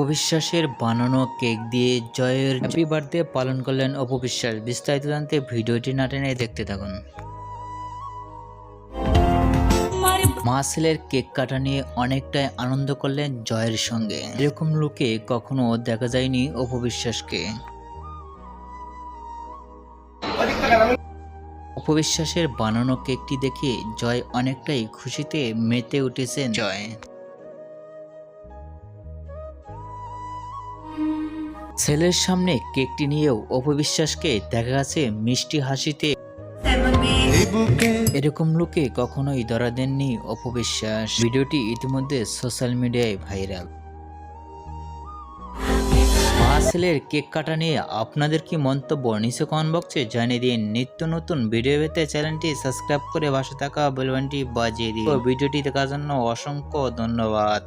অপবিশ্বাসের বানানো কেক দিয়ে জয়ের হ্যাপি বার্থডে পালন করলেন অপবিশ্বাস। বিস্তারিত জানতে ভিডিওটি না টেনে দেখতে থাকুন। মা ছেলের কেক কাটা নিয়ে অনেকটাই আনন্দ করলেন জয়ের সঙ্গে। এরকম লোকে কখনো দেখা যায়নি অপবিশ্বাসকে। অপবিশ্বাসের বানানো কেকটি দেখে জয় অনেকটাই খুশিতে মেতে উঠেছেন জয়। ছেলের সামনে কেকটি নিয়েও অপবিশ্বাসকে দেখা গেছে মিষ্টি হাসিতে। এরকম লোকে কখনোই ধরা দেননি অপবিশ্বাস। ভিডিওটি ইতিমধ্যে সোশ্যাল মিডিয়ায় ভাইরাল। মা ছেলের কেক কাটা নিয়ে আপনাদের কি মন্তব্য? নিচে কমেন্ট বক্সে জানিয়ে দিন। নিত্য নতুন ভিডিও পেতে চ্যানেলটি সাবস্ক্রাইব করে পাশে থাকা বেলবানটি বাজিয়ে দিন। ভিডিওটি দেখার জন্য অসংখ্য ধন্যবাদ।